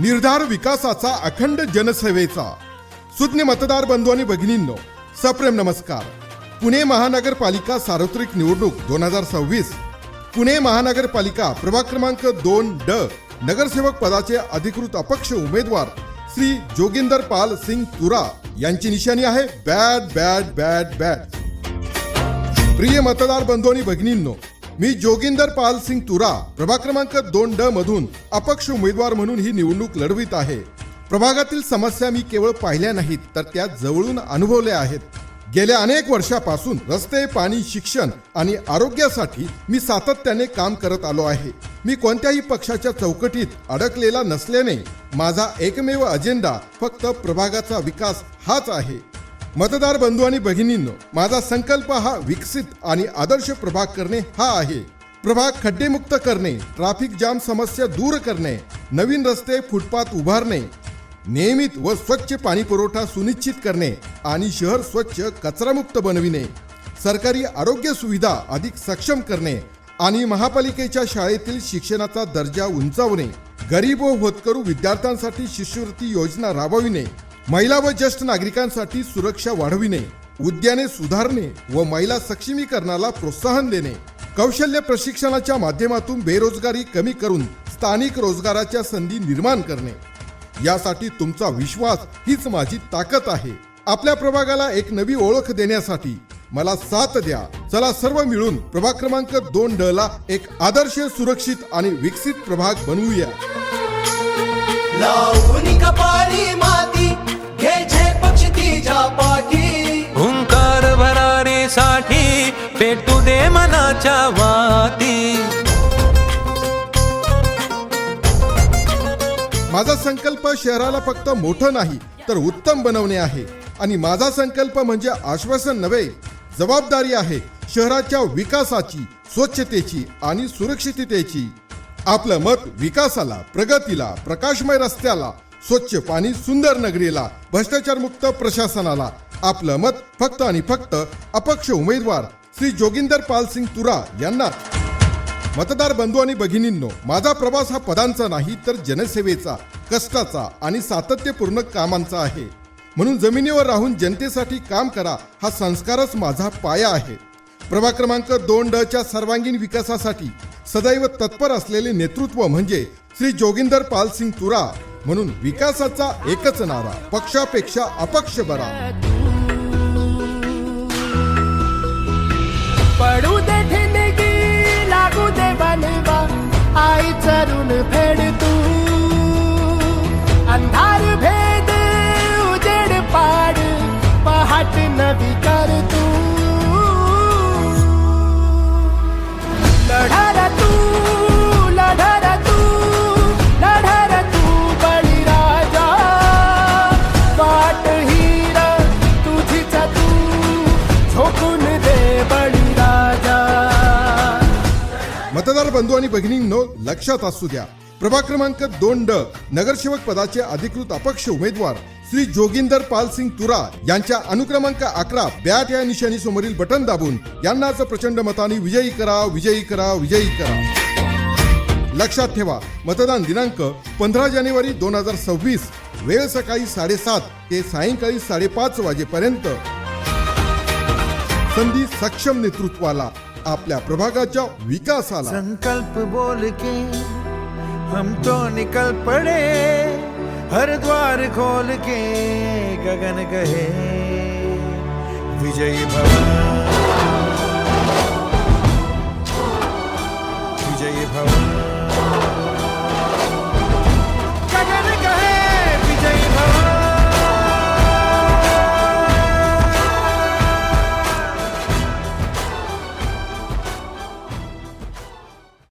निर्धार विकासाचा अखंड जनसेवेचा. सुज्ञ मतदार बंधू आणि भगिनींनो सप्रेम नमस्कार. पुणे महानगरपालिका सार्वत्रिक निवडणूक दोन हजार सव्वीस. पुणे महानगरपालिका प्रभाग क्रमांक दोन ड नगरसेवक पदाचे अधिकृत अपक्ष उमेदवार श्री जोगिंदर पाल सिंग तुरा यांची निशाणी आहे बॅड बॅड बॅड बॅड. प्रिय मतदार बंधू आणि भगिनींनो मी जोगिंदर पाल सिंग तुरा प्रभाग क्रमांक दोन ड मधून अपक्ष उमेदवार म्हणून ही निवडणूक लढवित आहे. प्रभागातील समस्या मी केवळ पाहिल्या नाहीत तर त्या जवळून अनुभवल्या आहेत. गेल्या अनेक वर्षापासून रस्ते पाणी शिक्षण आणि आरोग्यासाठी मी सातत्याने काम करत आलो आहे. मी कोणत्याही पक्षाच्या चौकटीत अडकलेला नसल्याने माझा एकमेव अजेंडा फक्त प्रभागाचा विकास हाच आहे. मतदार बंधू आणि भगिनींनो माझा संकल्प हा विकसित आणि आदर्श प्रभाग करणे हा आहे. प्रभाग खड्डेमुक्त करणे ट्रॅफिक जाम समस्या दूर करणे नवीन रस्ते फुटपाथ उभारणे नियमित व स्वच्छ पाणी पुरवठा सुनिश्चित करणे आणि शहर स्वच्छ कचरामुक्त बनविणे सरकारी आरोग्य सुविधा अधिक सक्षम करणे आणि महापालिकेच्या शाळेतील शिक्षणाचा दर्जा उंचावणे गरीब व होतकरू विद्यार्थ्यांसाठी शिष्यवृत्ती योजना राबविणे महिला व ज्येष्ठ नागरिकांसाठी सुरक्षा वाढविणे उद्याने सुधारणे व महिला सक्षमीकरणाला प्रोत्साहन देणे. कौशल्य प्रशिक्षणाच्या माध्यमातून बेरोजगारी कमी करून स्थानिक रोजगाराच्या संधी निर्माण करणे. यासाठी तुमचा विश्वास हीच माझी ताकद आहे. आपल्या प्रभागाला एक नवी ओळख देण्यासाठी मला साथ द्या. चला सर्व मिळून प्रभाग क्रमांक दोन ड ला एक आदर्श सुरक्षित आणि विकसित प्रभाग बनवूया. पेटू दे मनाच्या वाती. माझा संकल्प शहराला फक्त मोठं नाही तर उत्तम बनवणे आहे. आणि माझा संकल्प म्हणजे आश्वासन नव्हे जबाबदारी आहे शहराच्या विकासाची स्वच्छतेची आणि सुरक्षिततेची. आपलं मत विकासाला प्रगतीला प्रकाशमय रस्त्याला स्वच्छ पाणी सुंदर नगरीला भ्रष्टाचार मुक्त प्रशासनाला. आपलं मत फक्त आणि फक्त अपक्ष उमेदवार श्री जोगिंदर पाल सिंग तुरा यांना मतदार बंधू आणि भगिनींनो माझा प्रवास हा पदांचा नाही तर जनसेवेचा कष्टाचा आणि सातत्यपूर्ण कामांचा आहे. म्हणून जमिनीवर राहून जनतेसाठी काम करा हा संस्कारच माझा पाया आहे. प्रभाग क्रमांक दोन ड च्या सर्वांगीण विकासासाठी सदैव तत्पर असलेले नेतृत्व म्हणजे श्री जोगिंदर पाल सिंग तुरा. म्हणून विकासाचा एकच नारा पक्षापेक्षा अपक्ष बरा. बंधू आणि भगिनींनो लक्षात असू द्या. प्रभाग क्रमांक दोन ड नगरसेवक पदाचे अधिकृत अपक्ष उमेदवार श्री जोगिंदर पाल सिंग तुरा यांच्या अनुक्रमांक अकरा बॅट या निशाणी समोरील बटन दाबून यांनाच प्रचंड मताने विजयी करा विजयी करा विजयी करा. लक्षात ठेवा मतदान दिनांक पंधरा जानेवारी दोन हजार सव्वीस वेळ सकाळी साडेसात ते सायंकाळी साडेपाच वाजेपर्यंत. संधी सक्षम नेतृत्वाला आपल्या प्रभागाच्या विकासाला. संकल्प बोल के हम तो निकल पड़े. हरद्वार खोल के गगन कहे विजयी भव। विजयी भवन